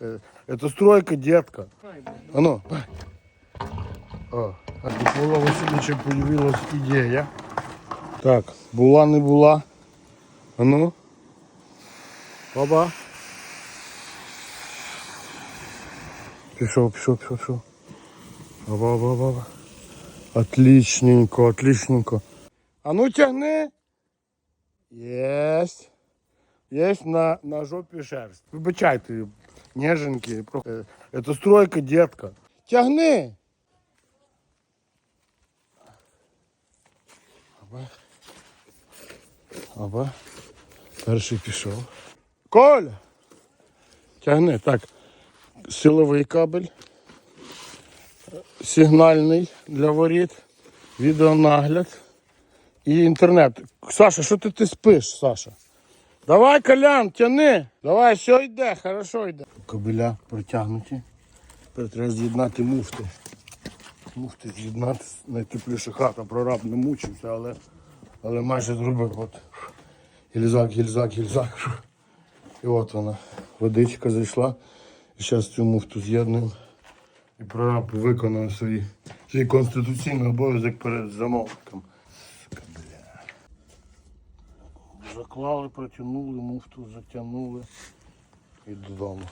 Э, Это стройка, детка. А ну. О, а у Микола Васильовича появилась ідея. Так, була не була. А ну. Баба. Пішов, пішов, пішов, пішов. Баба, баба, баба. Отличненько, отличненько. А ну тягни. Єсть. Есть на, на жопі шерсть. Вибачайте, неженки. про- Е, Это стройка, детка. Тягни. Аба. Аба. Перший пішов. Коля! Тягни. Так. Силовий кабель. Сигнальний для воріт. Відеонагляд. І інтернет. Саша, що ти, ти спиш, Саша? Давай, Колян, тяни. Давай, все йде, хорошо йде. Кабеля протягнуті. Тепер треба з'єднати муфти. Муфти з'єднати. Найтепліша хата, прораб не мучився, але, але майже зробив. От. Гільзак, гільзак, гільзак. І от вона. Водичка зайшла. І зараз цю муфту з'єднуємо. І прораб виконав свій, свій конституційний обов'язок перед замовником. Заклали, протягнули, муфту затягнули і додому.